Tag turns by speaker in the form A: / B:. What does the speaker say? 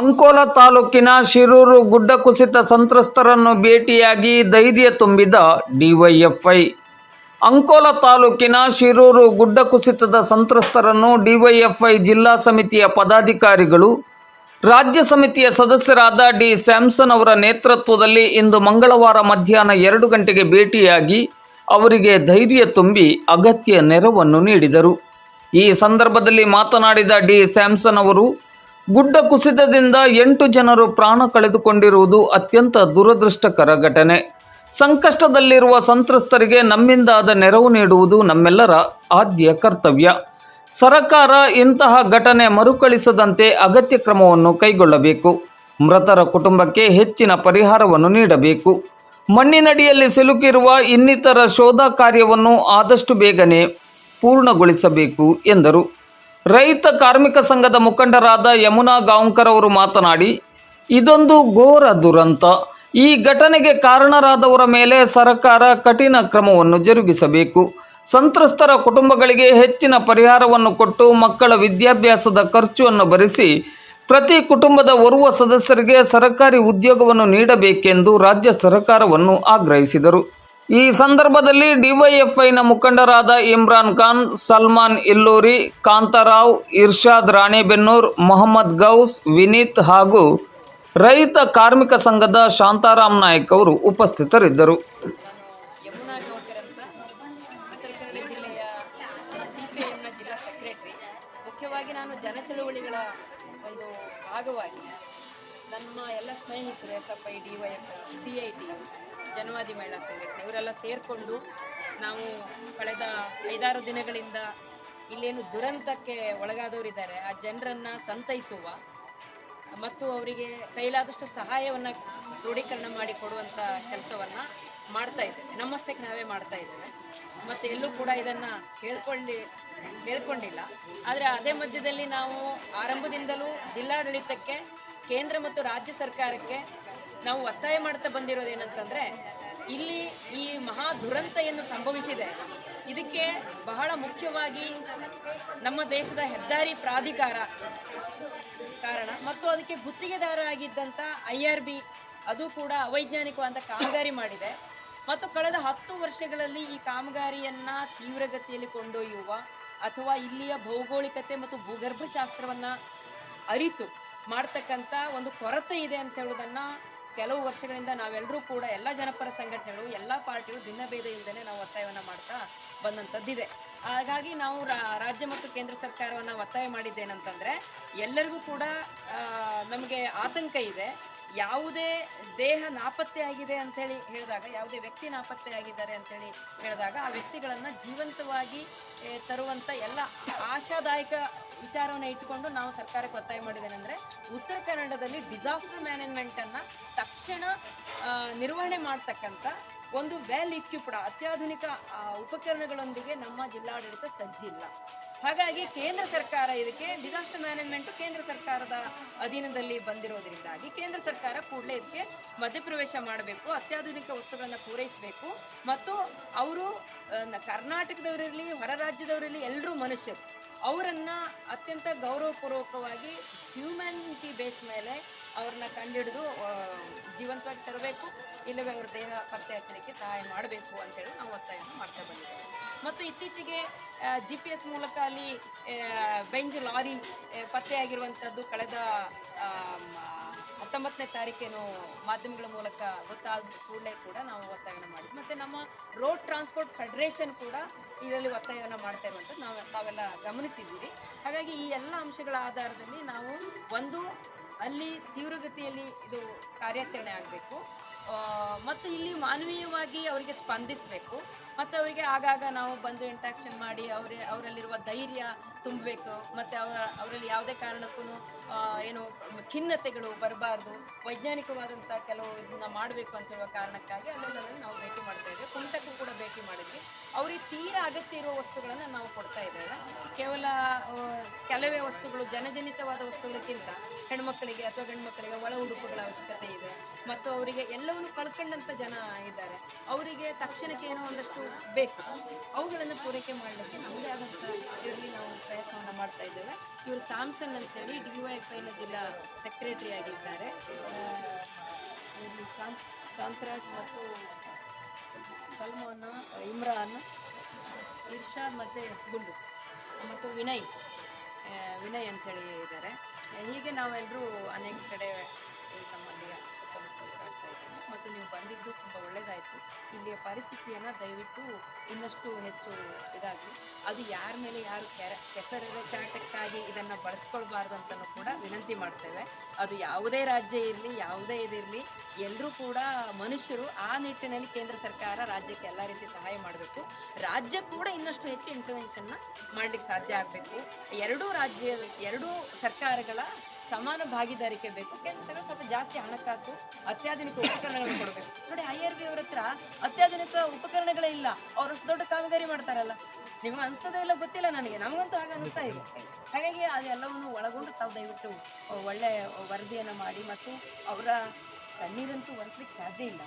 A: ಅಂಕೋಲ ತಾಲೂಕಿನ ಶಿರೂರು ಗುಡ್ಡ ಕುಸಿತ ಸಂತ್ರಸ್ತರನ್ನು ಭೇಟಿಯಾಗಿ ಧೈರ್ಯ ತುಂಬಿದ ಡಿವೈಎಫ್ಐ. ಅಂಕೋಲ ತಾಲೂಕಿನ ಶಿರೂರು ಗುಡ್ಡ ಕುಸಿತದ ಸಂತ್ರಸ್ತರನ್ನು ಡಿವೈಎಫ್ಐ ಜಿಲ್ಲಾ ಸಮಿತಿಯ ಪದಾಧಿಕಾರಿಗಳು, ರಾಜ್ಯ ಸಮಿತಿಯ ಸದಸ್ಯರಾದ ಡಿ ಸ್ಯಾಮ್ಸನ್ ಅವರ ನೇತೃತ್ವದಲ್ಲಿ ಇಂದು ಮಂಗಳವಾರ ಮಧ್ಯಾಹ್ನ ಎರಡು ಗಂಟೆಗೆ ಭೇಟಿಯಾಗಿ ಅವರಿಗೆ ಧೈರ್ಯ ತುಂಬಿ ಅಗತ್ಯ ನೆರವನ್ನು ನೀಡಿದರು. ಈ ಸಂದರ್ಭದಲ್ಲಿ ಮಾತನಾಡಿದ ಡಿ ಸ್ಯಾಮ್ಸನ್ ಅವರು ಗುಡ್ಡ ಕುಸಿತದಿಂದ ಎಂಟು ಜನರು ಪ್ರಾಣ ಕಳೆದುಕೊಂಡಿರುವುದು ಅತ್ಯಂತ ದುರದೃಷ್ಟಕರ ಘಟನೆ. ಸಂಕಷ್ಟದಲ್ಲಿರುವ ಸಂತ್ರಸ್ತರಿಗೆ ನಮ್ಮಿಂದಾದ ನೆರವು ನೀಡುವುದು ನಮ್ಮೆಲ್ಲರ ಆದ್ಯ ಕರ್ತವ್ಯ. ಸರಕಾರ ಇಂತಹ ಘಟನೆ ಮರುಕಳಿಸದಂತೆ ಅಗತ್ಯ ಕ್ರಮವನ್ನು ಕೈಗೊಳ್ಳಬೇಕು. ಮೃತರ ಕುಟುಂಬಕ್ಕೆ ಹೆಚ್ಚಿನ ಪರಿಹಾರವನ್ನು ನೀಡಬೇಕು. ಮಣ್ಣಿನಡಿಯಲ್ಲಿ ಸಿಲುಕಿರುವ ಇನ್ನಿತರ ಶೋಧ ಕಾರ್ಯವನ್ನು ಆದಷ್ಟು ಬೇಗನೆ ಪೂರ್ಣಗೊಳಿಸಬೇಕು ಎಂದರು. ರೈತ ಕಾರ್ಮಿಕ ಸಂಘದ ಮುಖಂಡರಾದ ಯಮುನಾ ಗಾಂವ್ಕರ್ ಅವರು ಮಾತನಾಡಿ, ಇದೊಂದು ಘೋರ ದುರಂತ. ಈ ಘಟನೆಗೆ ಕಾರಣರಾದವರ ಮೇಲೆ ಸರ್ಕಾರ ಕಠಿಣ ಕ್ರಮವನ್ನು ಜರುಗಿಸಬೇಕು. ಸಂತ್ರಸ್ತರ ಕುಟುಂಬಗಳಿಗೆ ಹೆಚ್ಚಿನ ಪರಿಹಾರವನ್ನು ಕೊಟ್ಟು ಮಕ್ಕಳ ವಿದ್ಯಾಭ್ಯಾಸದ ಖರ್ಚನ್ನು ಭರಿಸಿ ಪ್ರತಿ ಕುಟುಂಬದ ಓರ್ವ ಸದಸ್ಯರಿಗೆ ಸರ್ಕಾರಿ ಉದ್ಯೋಗವನ್ನು ನೀಡಬೇಕೆಂದು ರಾಜ್ಯ ಸರ್ಕಾರವನ್ನು ಆಗ್ರಹಿಸಿದರು. ಈ ಸಂದರ್ಭದಲ್ಲಿ ಡಿವೈಎಫ್ಐನ ಮುಖಂಡರಾದ ಇಮ್ರಾನ್ ಖಾನ್, ಸಲ್ಮಾನ್ ಇಲ್ಲೂರಿ, ಕಾಂತಾರಾವ್, ಇರ್ಷಾದ್ ರಾಣೆಬೆನ್ನೂರ್, ಮೊಹಮ್ಮದ್ ಗೌಸ್, ವಿನೀತ್ ಹಾಗೂ ರೈತ ಕಾರ್ಮಿಕ ಸಂಘದ ಶಾಂತಾರಾಮ್ ನಾಯಕ್ ಅವರು ಉಪಸ್ಥಿತರಿದ್ದರು.
B: ಭಾಗವಾಗಿ ನಮ್ಮ ಎಲ್ಲ ಸ್ನೇಹಿತರು S F I D Y F C I Janavadi Mahila Sanghatane, ಇವರೆಲ್ಲ ಸೇರಿಕೊಂಡು ನಾವು ಕಳೆದ ಐದಾರು ದಿನಗಳಿಂದ ಇಲ್ಲೇನು ದುರಂತಕ್ಕೆ ಒಳಗಾದವರಿದ್ದಾರೆ ಆ ಜನರನ್ನು ಸಂತೈಸುವ ಮತ್ತು ಅವರಿಗೆ ಕೈಲಾದಷ್ಟು ಸಹಾಯವನ್ನ ಕ್ರೋಢೀಕರಣ ಮಾಡಿ ಕೊಡುವಂತ ಕೆಲಸವನ್ನ ಮಾಡ್ತಾ ಇದ್ದೇವೆ. ನಮ್ಮಷ್ಟಕ್ಕೆ ನಾವೇ ಮಾಡ್ತಾ ಇದ್ದೇವೆ. ಮತ್ತೆ ಎಲ್ಲೂ ಕೂಡ ಇದನ್ನ ಹೇಳ್ಕೊಳ್ಳಿ, ಹೇಳ್ಕೊಂಡಿಲ್ಲ. ಆದರೆ ಅದೇ ಮಧ್ಯದಲ್ಲಿ ನಾವು ಆರಂಭದಿಂದಲೂ ಜಿಲ್ಲಾಡಳಿತಕ್ಕೆ, ಕೇಂದ್ರ ಮತ್ತು ರಾಜ್ಯ ಸರ್ಕಾರಕ್ಕೆ ನಾವು ಒತ್ತಾಯ ಮಾಡ್ತಾ ಬಂದಿರೋದೇನಂತಂದ್ರೆ ಇಲ್ಲಿ ಈ ಮಹಾ ದುರಂತ ಏನು ಸಂಭವಿಸಿದೆ. ಇದಕ್ಕೆ ಬಹಳ ಮುಖ್ಯವಾಗಿ ನಮ್ಮ ದೇಶದ ಹೆದ್ದಾರಿ ಪ್ರಾಧಿಕಾರ ಕಾರಣ. ಮತ್ತು ಅದಕ್ಕೆ ಗುತ್ತಿಗೆದಾರ ಆಗಿದ್ದಂತ ಐ ಆರ್ ಬಿ, ಅದು ಕೂಡ ಅವೈಜ್ಞಾನಿಕವಾದ ಕಾಮಗಾರಿ ಮಾಡಿದೆ. ಮತ್ತು ಕಳೆದ ಹತ್ತು ವರ್ಷಗಳಲ್ಲಿ ಈ ಕಾಮಗಾರಿಯನ್ನ ತೀವ್ರಗತಿಯಲ್ಲಿ ಕೊಂಡೊಯ್ಯುವ ಅಥವಾ ಇಲ್ಲಿಯ ಭೌಗೋಳಿಕತೆ ಮತ್ತು ಭೂಗರ್ಭಶಾಸ್ತ್ರವನ್ನ ಅರಿತು ಮಾಡ್ತಕ್ಕಂಥ ಒಂದು ಕೊರತೆ ಇದೆ ಅಂತ ಹೇಳೋದನ್ನ ಕೆಲವು ವರ್ಷಗಳಿಂದ ನಾವೆಲ್ಲರೂ ಕೂಡ ಎಲ್ಲ ಜನಪರ ಸಂಘಟನೆಗಳು, ಎಲ್ಲ ಪಾರ್ಟಿಗಳು ಭಿನ್ನ ಭೇದ ಇಲ್ಲದೆ ನಾವು ಒತ್ತಾಯವನ್ನ ಮಾಡ್ತಾ ಬಂದಂಥದ್ದಿದೆ. ಹಾಗಾಗಿ ನಾವು ರಾಜ್ಯ ಮತ್ತು ಕೇಂದ್ರ ಸರ್ಕಾರವನ್ನ ಒತ್ತಾಯ ಮಾಡಿದ್ದೇನಂತಂದ್ರೆ, ಎಲ್ಲರಿಗೂ ಕೂಡ ನಮಗೆ ಆತಂಕ ಇದೆ. ಯಾವುದೇ ದೇಹ ನಾಪತ್ತೆ ಆಗಿದೆ ಅಂತೇಳಿ ಹೇಳಿದಾಗ, ಯಾವುದೇ ವ್ಯಕ್ತಿ ನಾಪತ್ತೆ ಆಗಿದ್ದಾರೆ ಹೇಳಿದಾಗ, ಆ ವ್ಯಕ್ತಿಗಳನ್ನ ಜೀವಂತವಾಗಿ ತರುವಂಥ ಎಲ್ಲ ಆಶಾದಾಯಕ ವಿಚಾರವನ್ನು ಇಟ್ಟುಕೊಂಡು ನಾವು ಸರ್ಕಾರಕ್ಕೆ ಒತ್ತಾಯ ಮಾಡಿದ್ದೇನೆಂದ್ರೆ ಉತ್ತರ ಕನ್ನಡದಲ್ಲಿ ಡಿಸಾಸ್ಟರ್ ಮ್ಯಾನೇಜ್ಮೆಂಟ್ ಅನ್ನ ತಕ್ಷಣ ನಿರ್ವಹಣೆ ಮಾಡ್ತಕ್ಕಂಥ ಒಂದು ವೆಲ್ ಇಕ್ವಿಪ್ಡ್ ಅತ್ಯಾಧುನಿಕ ಉಪಕರಣಗಳೊಂದಿಗೆ ನಮ್ಮ ಜಿಲ್ಲಾಡಳಿತ ಸಜ್ಜಿಲ್ಲ. ಹಾಗಾಗಿ ಕೇಂದ್ರ ಸರ್ಕಾರ ಇದಕ್ಕೆ ಡಿಸಾಸ್ಟರ್ ಮ್ಯಾನೇಜ್ಮೆಂಟ್ ಕೇಂದ್ರ ಸರ್ಕಾರದ ಅಧೀನದಲ್ಲಿ ಬಂದಿರೋದ್ರಿಂದಾಗಿ ಕೇಂದ್ರ ಸರ್ಕಾರ ಕೂಡಲೇ ಇದಕ್ಕೆ ಮಧ್ಯಪ್ರವೇಶ ಮಾಡಬೇಕು, ಅತ್ಯಾಧುನಿಕ ವಸ್ತುಗಳನ್ನು ಪೂರೈಸಬೇಕು. ಮತ್ತು ಅವರು ಕರ್ನಾಟಕದವರಿರಲಿ, ಹೊರ ರಾಜ್ಯದವರಿರಲಿ ಎಲ್ಲರೂ ಮನುಷ್ಯರು. ಅವರನ್ನ ಅತ್ಯಂತ ಗೌರವಪೂರ್ವಕವಾಗಿ ಹ್ಯೂಮ್ಯಾನಿಟಿ ಬೇಸ್ ಮೇಲೆ ಅವ್ರನ್ನ ಕಂಡಿಡಿದು ಜೀವಂತವಾಗಿ ತರಬೇಕು, ಇಲ್ಲವೇ ಅವ್ರ ದೇಹ ಪತ್ತೆ ಹಚ್ಚಲಿಕ್ಕೆ ಸಹಾಯ ಮಾಡಬೇಕು ಅಂತೇಳಿ ನಾವು ಒತ್ತಾಯವನ್ನು ಮಾಡ್ತಾ ಬಂದಿದ್ದೇವೆ. ಮತ್ತು ಇತ್ತೀಚೆಗೆ ಜಿ ಪಿ ಎಸ್ ಮೂಲಕ ಅಲ್ಲಿ ಬೆಂಜ್ ಲಾರಿ ಪತ್ತೆಯಾಗಿರುವಂಥದ್ದು ಕಳೆದ ಹತ್ತೊಂಬತ್ತನೇ ತಾರೀಕೇನು ಮಾಧ್ಯಮಗಳ ಮೂಲಕ ಗೊತ್ತಾದ ಕೂಡಲೇ ಕೂಡ ನಾವು ಒತ್ತಾಯವನ್ನು ಮಾಡಿದ್ವಿ. ಮತ್ತೆ ನಮ್ಮ ರೋಡ್ ಟ್ರಾನ್ಸ್ಪೋರ್ಟ್ ಫೆಡರೇಷನ್ ಕೂಡ ಇದರಲ್ಲಿ ಒತ್ತಾಯವನ್ನು ಮಾಡ್ತಾ ಇರುವಂಥದ್ದು ನಾವು ತಾವೆಲ್ಲ ಗಮನಿಸಿದ್ದೀವಿ ಹಾಗಾಗಿ ಈ ಎಲ್ಲ ಅಂಶಗಳ ಆಧಾರದಲ್ಲಿ ನಾವು ಒಂದು, ಅಲ್ಲಿ ತೀವ್ರಗತಿಯಲ್ಲಿ ಇದು ಕಾರ್ಯಾಚರಣೆ ಆಗಬೇಕು. ಮತ್ತು ಇಲ್ಲಿ ಮಾನವೀಯವಾಗಿ ಅವರಿಗೆ ಸ್ಪಂದಿಸಬೇಕು. ಮತ್ತು ಅವರಿಗೆ ಆಗಾಗ ನಾವು ಬಂದು ಇಂಟ್ರಾಕ್ಷನ್ ಮಾಡಿ ಅವರೇ, ಅವರಲ್ಲಿರುವ ಧೈರ್ಯ ತುಂಬಬೇಕು. ಮತ್ತು ಅವರ, ಅವರಲ್ಲಿ ಯಾವುದೇ ಕಾರಣಕ್ಕೂ ಏನು ಖಿನ್ನತೆಗಳು ಬರಬಾರ್ದು. ವೈಜ್ಞಾನಿಕವಾದಂಥ ಕೆಲವು ಇದನ್ನ ಮಾಡಬೇಕು ಅಂತ ಹೇಳುವ ಕಾರಣಕ್ಕಾಗಿ ಅಲ್ಲೆಲ್ಲ ನಾವು ಭೇಟಿ ಮಾಡ್ತಾ ಇದ್ದೇವೆ. ಕುಮಟಕ್ಕೂ ಕೂಡ ಭೇಟಿ ಮಾಡಿದ್ವಿ. ಅವ್ರಿಗೆ ತೀರಾ ಅಗತ್ಯ ಇರುವ ವಸ್ತುಗಳನ್ನು ನಾವು ಕೊಡ್ತಾ ಇದ್ದೇವೆ. ಕೇವಲ ಕೆಲವೇ ವಸ್ತುಗಳು, ಜನಜನಿತವಾದ ವಸ್ತುಗಳಕ್ಕಿಂತ ಹೆಣ್ಮಕ್ಕಳಿಗೆ ಅಥವಾ ಗಂಡ್ಮಕ್ಕಳಿಗೆ ಒಳ ಉಡುಪುಗಳ ಅವಶ್ಯಕತೆ ಇದೆ. ಮತ್ತು ಅವರಿಗೆ ಎಲ್ಲವನ್ನು ಕಳ್ಕೊಂಡಂತ ಜನ ಇದ್ದಾರೆ. ಅವರಿಗೆ ತಕ್ಷಣಕ್ಕೆ ಏನೋ ಒಂದಷ್ಟು ಬೇಕು. ಅವುಗಳನ್ನು ಪೂರೈಕೆ ಮಾಡಲಿಕ್ಕೆ ನಮ್ಮದೇ ಆದಂಥ ಇದರಲ್ಲಿ ನಾವು ಪ್ರಯತ್ನವನ್ನು ಮಾಡ್ತಾ ಇದ್ದೇವೆ. ಇವರು ಸ್ಯಾಮ್ಸನ್ ಅಂತೇಳಿ ಡಿ ವೈ ಎಫ್ ಐನ ಜಿಲ್ಲಾ ಸೆಕ್ರೆಟರಿ ಆಗಿದ್ದಾರೆ. ಕಾಂತರಾಜ್ ಮತ್ತು ಸಲ್ಮಾನ್, ಇಮ್ರಾನ್, ಇರ್ಷಾದ್ ಮತ್ತು ಗುಂಡು ಮತ್ತು ವಿನಯ್. ವಿನಯ್ ಅಂತೇಳಿ ಇದ್ದಾರೆ. ಹೀಗೆ ನಾವೆಲ್ಲರೂ ಅನೇಕ ಕಡೆ ನಮ್ಮಲ್ಲಿ ಇದ್ದೇವೆ ಮತ್ತು ನೀವು ಬಂದಿದ್ದು ತುಂಬ ಒಳ್ಳೆಯದಾಯಿತು ಇಲ್ಲಿಯ ಪರಿಸ್ಥಿತಿಯನ್ನ ದಯವಿಟ್ಟು ಇನ್ನಷ್ಟು ಹೆಚ್ಚು ಇದಾಗಲಿ. ಅದು ಯಾರ ಮೇಲೆ ಯಾರು ಕೆರ ಚಾಟಕ್ಕಾಗಿ ಇದನ್ನ ಬಳಸ್ಕೊಳ್ಬಾರ್ದು ಅಂತಲೂ ಕೂಡ ವಿನಂತಿ ಮಾಡ್ತೇವೆ. ಅದು ಯಾವುದೇ ರಾಜ್ಯ ಇರಲಿ, ಯಾವುದೇ ಇದಿರಲಿ ಎಲ್ಲರೂ ಕೂಡ ಮನುಷ್ಯರು ಆ ನಿಟ್ಟಿನಲ್ಲಿ ಕೇಂದ್ರ ಸರ್ಕಾರ ರಾಜ್ಯಕ್ಕೆ ಎಲ್ಲ ರೀತಿ ಸಹಾಯ ಮಾಡಬೇಕು. ರಾಜ್ಯ ಕೂಡ ಇನ್ನಷ್ಟು ಹೆಚ್ಚು ಇನ್ಫ್ಲೂಯೆನ್ಸನ್ನು ಮಾಡ್ಲಿಕ್ಕೆ ಸಾಧ್ಯ ಆಗಬೇಕು. ಎರಡೂ ರಾಜ್ಯ ಎರಡೂ ಸರ್ಕಾರಗಳ ಸಮಾನ ಭಾಗಿದಾರಿಕೆ ಬೇಕು. ಕೇಂದ್ರ ಸರ್ಕಾರ ಸ್ವಲ್ಪ ಜಾಸ್ತಿ ಹಣಕಾಸು, ಅತ್ಯಾಧುನಿಕ ಉಪಕರಣಗಳನ್ನು ಕೊಡಬೇಕು. ನೋಡಿ, ಐ ಆರ್ ಬಿ ಅವ್ರ ಹತ್ರ ಅತ್ಯಾಧುನಿಕ ಉಪಕರಣಗಳೇ ಇಲ್ಲ. ಅವ್ರಷ್ಟು ದೊಡ್ಡ ಕಾಮಗಾರಿ ಮಾಡ್ತಾರಲ್ಲ. ನಿಮ್ಗೆ ಅನಿಸ್ತದೋ ಇಲ್ಲ ಗೊತ್ತಿಲ್ಲ ನನಗೆ. ನಮಗಂತೂ ಹಾಗೆ ಅನಿಸ್ತಾ ಇದೆ. ಹಾಗಾಗಿ ಅದೆಲ್ಲವನ್ನು ಒಳಗೊಂಡು ತಾವು ದಯವಿಟ್ಟು, ಒಳ್ಳೆ ವರದಿಯನ್ನು ಮಾಡಿ ಮತ್ತು ಅವರ ಕಣ್ಣೀರಂತೂ ಒರೆಸ್ಲಿಕ್ಕೆ ಸಾಧ್ಯ ಇಲ್ಲ.